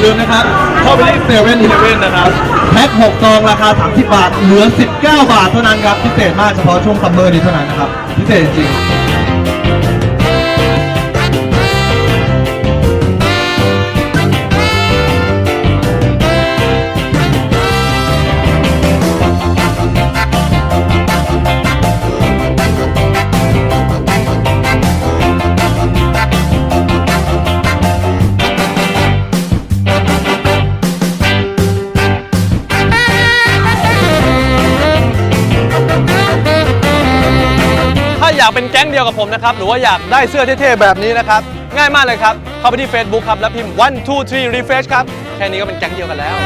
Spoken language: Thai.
อย่าลืมนะครับเข้าไปที่เซเว่นอีเลเว่นนะครับแพ็ค6ซองราคา 30 บาท เหลือ 19 บาทเท่านั้นครับ พิเศษมากเฉพาะช่วงซัมเมอร์นี้เท่านั้นนะครับ พิเศษจริงากเป็นแก๊งเดียวกับผมนะครับ หรือว่าอยากได้เสื้อเท่ๆแบบนี้นะครับ ง่ายมากเลยครับ เข้าไปที่ Facebook ครับ แล้วพิมพ์ one two three refresh ครับ แค่นี้ก็เป็นแก๊งเดียวกันแล้ว